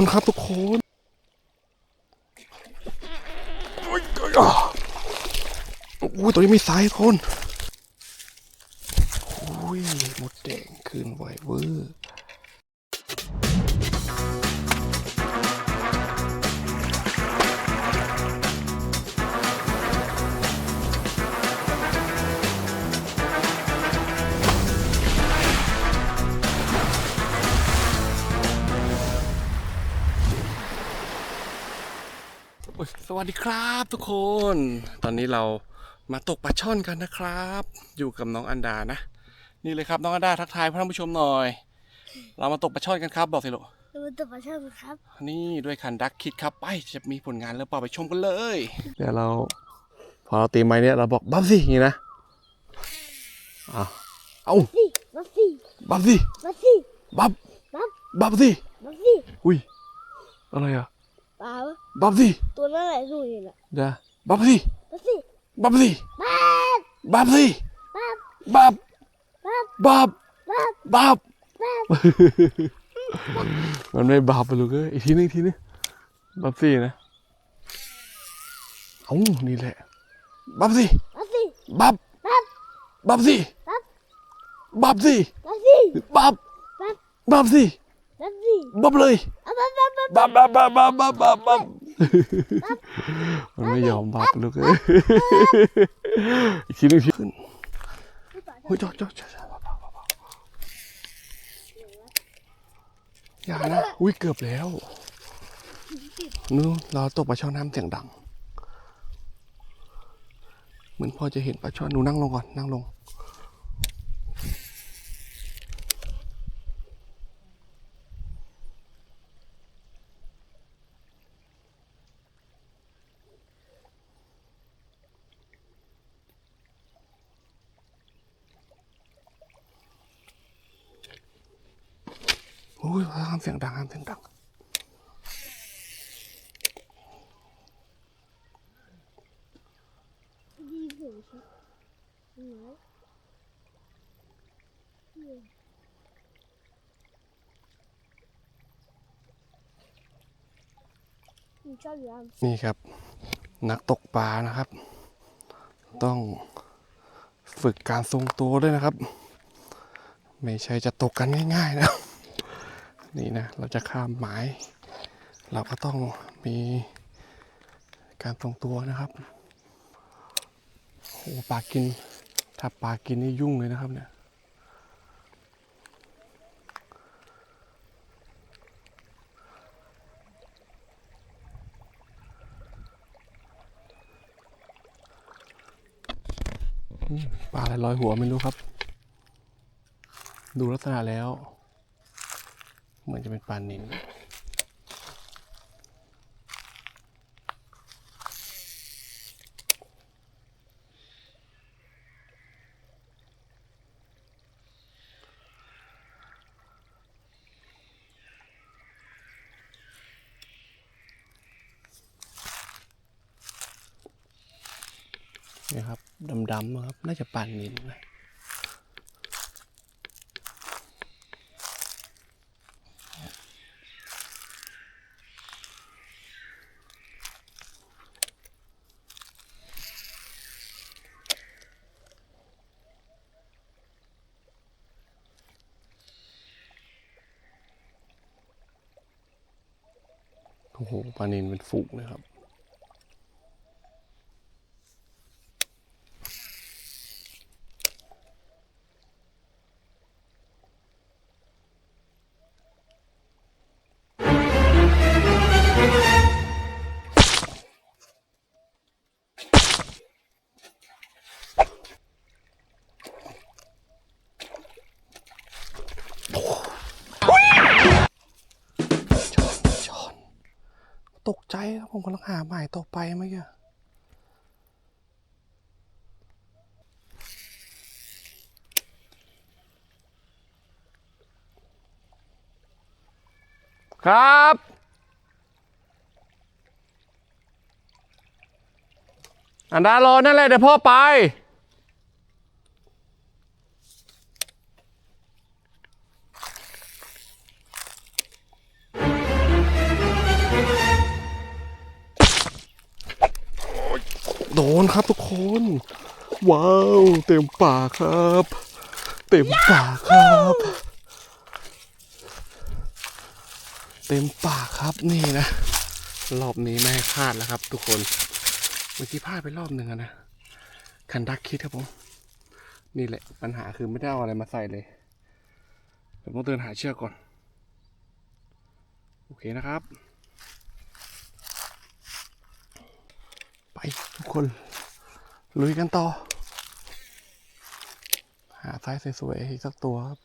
นครับทุกคนโอ้ยอะโอ้ยตัวนี้มีสายทุกคนโอ้ยหมดแดงคืนไหวเวอร์ สวัสดีครับทุกคน ตอนนี้เรามาตกปลาช่อนกันนะครับ อยู่กับน้องอันดานะ นี่เลยครับน้องอันดาทักทายท่านผู้ชมหน่อย เรามาตกปลาช่อนกันครับบอกสิลูกดูตัวปลาช่อนครับ นี่ด้วยคันดักคิดครับไปจะมีผลงานแล้วเปล่าไปชมกันเลย เดี๋ยวเรา พอเราตีไม้เนี่ยเราบอกบับสิอย่างนี้นะอะเอาสิมาสิบับสิมาสิบับบับบับสิมาสิอุ้ยอะไรอะ เปล่าบับสิตัวนั่นแหละดูนี่แหละเดี๋ยวบับสิมาสิบับสิบับบับสิบับบับบับบับบับบับมันไม่บับไปลูกเอ้ยอีกทีนึงอีกทีนึงบับสินะเอ้านี่แหละบับสิมาสิบับบับบับสิบับบับสิมาสิบับบับ บับสิมาสิบับเลยเอาบับบับบับบับบับบับบับบับบับบับมันไม่ยอมบับลูกเอ้ยอีกทีนึงอีกทีขึ้นเฮ้ยจอดจอดจอดจอดเบาๆเบาๆอย่านะ อุ้ยเกือบแล้วนู้นเราตกปลาช่อนน้ำเสียงดัง เหมือนพ่อจะเห็นปลาช่อนหนูนั่งลงก่อนนั่งลง อุ้ยห้ามเสียงดังห้ามเสียงดังดีผมครับไหนผมชอบอยู่อันนี่ครับ นักตกปลานะครับ ต้องฝึกการทรงตัวด้วยนะครับ ไม่ใช่จะตกกันง่ายๆนะ นี่นะเราจะข้ามหมาย เราก็ต้องมีการทรงตัวนะครับโอ้ปลากิน ถ้าปลากินนี่ยุ่งเลยนะครับเนี่ยปลาอะไรลอยหัวไม่รู้ครับ ดูลักษณะแล้ว เหมือนจะเป็นปลานิลนี่ครับดำๆนะครับ น่าจะปลานิลนะ โอ้โหปลานินเป็นฝูงเลยครับ ผมกำลังหาหมายต่อไปเมื่อกี้ครับ อันดารอนั่นแหละเดี๋ยวพ่อไป โดนครับทุกคน ว้าว เต็มป่าครับ เต็มป่าครับ เต็มป่าครับนี่นะ รอบนี้ไม่พลาดแล้วครับ ทุกคน เมื่อกี้พลาดไปรอบหนึ่งนะคันดักคิดครับผม นี่แหละ ปัญหาคือไม่ได้เอาอะไรมาใส่เลยผมต้องเดินหาเชือกก่อน โอเคนะครับ ไปทุกคน ลุยกันต่อ หาไซส์สวยๆอีกสักตัวครับ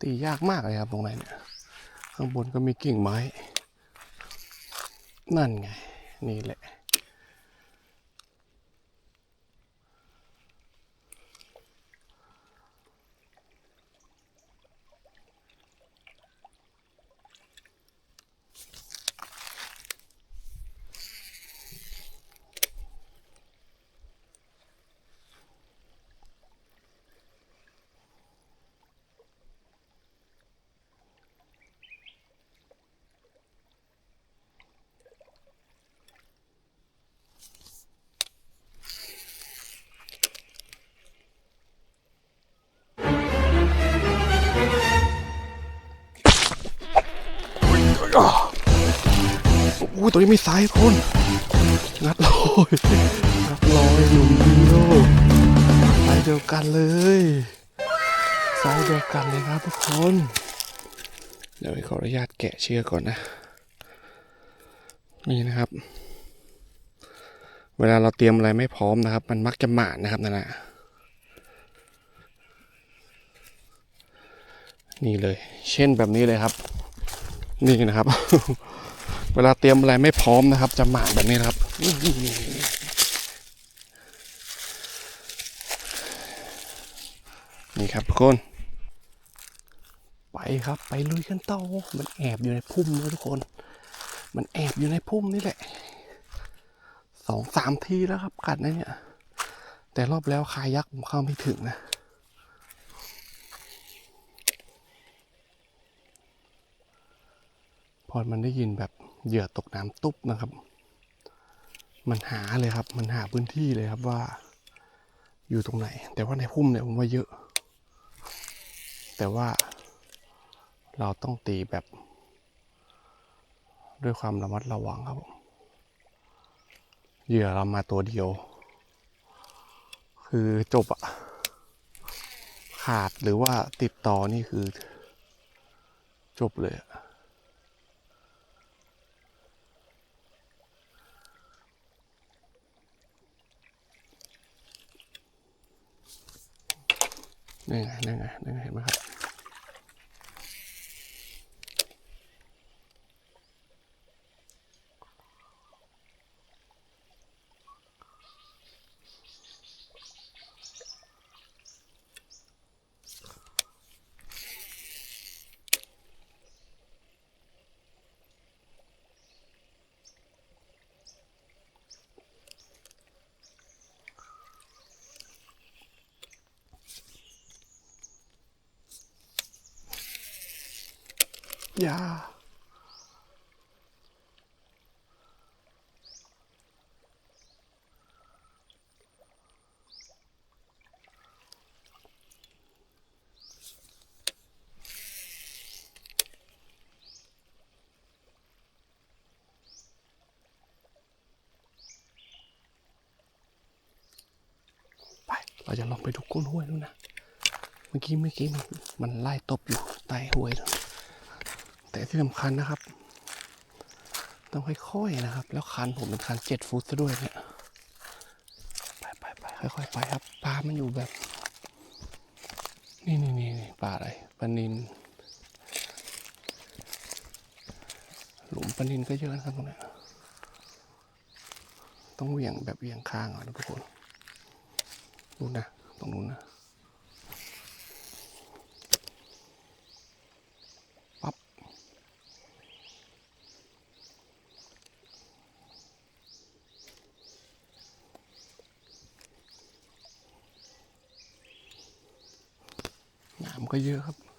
ตียากมากเลยครับตรงไหนเนี่ย ข้างบนก็มีกิ่งไม้ นั่นไง นี่แหละ อุ้ยตัวนี้มีไซส์คนงัดลอยงัดลอยหนุ่มดีโอไซส์เดียวกันเลยไซส์เดียวกันเลยครับทุกคน เดี๋ยวขออนุญาตแกะเชือกก่อนนะ นี่นะครับ เวลาเราเตรียมอะไรไม่พร้อมนะครับ มันมักจะหมาดนะครับนั่นแหละนี่เลย เช่นแบบนี้เลยครับ นี่นะครับ เวลาเตรียมอะไรไม่พร้อมนะครับ จะหมาดแบบนี้นะครับนี่นี่นี่นี่นี่ครับทุกคน ไปครับ ไปลุยกันต่อมันแอบอยู่ในพุ่มนะทุกคน มันแอบอยู่ในพุ่มนี่แหละสองสามทีแล้วครับ กัดนะเนี่ย แต่รอบแล้วคายักผมเข้าไม่ถึงนะพอมันได้ยินแบบ เหยื่อตกน้ำตุ๊บนะครับ มันหาเลยครับ มันหาพื้นที่เลยครับว่า อยู่ตรงไหน แต่ว่าในพุ่มเนี่ยผมว่าเยอะ แต่ว่าเราต้องตีแบบ ด้วยความระมัดระวังครับผมเหยื่อเรามาตัวเดียว คือจบอะขาดหรือว่าติดต่อนี่คือ จบเลยอะ นี่ไงนี่ไงนี่ไงเห็นไหมครับ ย่าไปเราจะลองไปดูก้นห้วยนู่นนะ เมื่อกี้เมื่อกี้มันมันไล่ตบอยู่ใต้ห้วยนะ แต่ที่สำคัญนะครับ ต้องค่อยๆนะครับ แล้วคันผมเป็นคันเจ็ดฟุตซะด้วยเนี่ยไปไปไปค่อยๆไปครับปลามันอยู่แบบ นี่นี่นี่ปลาอะไรปลานินหลุมปลานินก็เยอะนะครับตรงนี้ต้องเหวี่ยงแบบเหวี่ยงข้างอะนะทุกคนดูนะตรงนู้นนะ ก็เยอะครับ